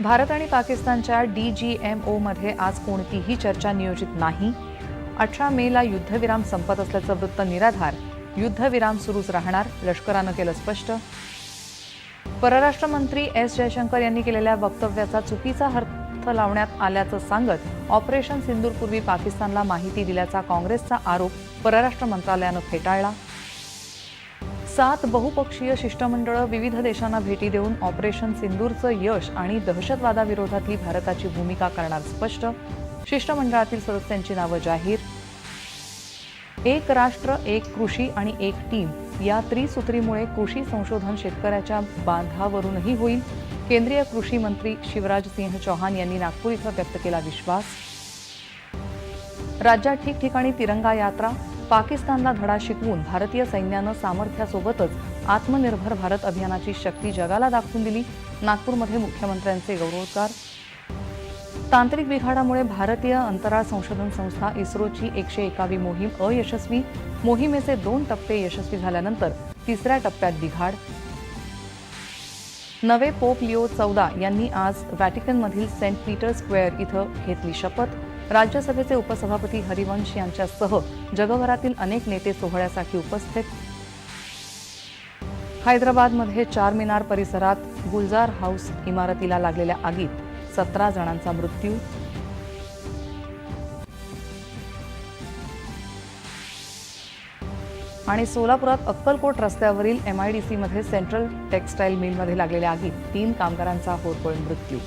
भारत आणि पाकिस्तानच्या D G M ओमध्ये आज कोणतीही चर्चा नियोजित नाही. अठरा मेला युद्धविराम संपत असल्याचं वृत्त निराधार. युद्धविराम सुरूच राहणार लष्करानं केलं स्पष्ट. परराष्ट्र मंत्री एस जयशंकर यांनी केलेल्या वक्तव्याचा चुकीचा अर्थ लावण्यात आल्याचं सांगत ऑपरेशन सिंदूरपूर्वी पाकिस्तानला माहिती दिल्याचा काँग्रेसचा आरोप परराष्ट्र मंत्रालयानं फेटाळला. सात बहुपक्षीय शिष्टमंडळं विविध देशांना भेटी देऊन ऑपरेशन सिंदूरचं यश आणि दहशतवादाविरोधातली भारताची भूमिका करणार स्पष्ट. शिष्टमंडळातील सदस्यांची नावं जाहीर. एक राष्ट्र एक कृषी आणि एक टीम या त्रिसूत्रीमुळे कृषी संशोधन शेतकऱ्याच्या बांधावरूनही होईल. केंद्रीय कृषी मंत्री शिवराज सिंह चौहान यांनी नागपूर इथं व्यक्त केला विश्वास. राज्यात ठिकठिकाणी तिरंगा यात्रा पाकिस्तानला धडा शिकवून भारतीय सैन्यानं सामर्थ्यासोबतच आत्मनिर्भर भारत अभियानाची शक्ती जगाला दाखवून दिली. नागपूरमध्ये मुख्यमंत्र्यांचे गौरवोद्गार. तांत्रिक बिघाडामुळे भारतीय अंतराळ संशोधन संस्था इस्रोची एकशे एकावी मोहीम अयशस्वी. मोहिमेचे दोन टप्पे यशस्वी झाल्यानंतर तिसऱ्या टप्प्यात बिघाड. नवे पोप लिओ चौदा यांनी आज व्हॅटिकनमधील सेंट पीटर स्क्वेअर इथं घेतली शपथ. राज्यसभेचे उपसभापती हरिवंश यांच्यासह जगभरातील अनेक नेते सोहळ्यासाठी उपस्थित. हैदराबादमध्ये चार मिनार परिसरात गुलजार हाऊस इमारतीला लागलेल्या आगीत सतरा जणांचा मृत्यू. आणि सोलापुरात अक्कलकोट रस्त्यावरील एमआयडीसीमध्ये सेंट्रल टेक्स्टाईल मिलमध्ये लागलेल्या आगीत तीन कामगारांचा होरपळून मृत्यू.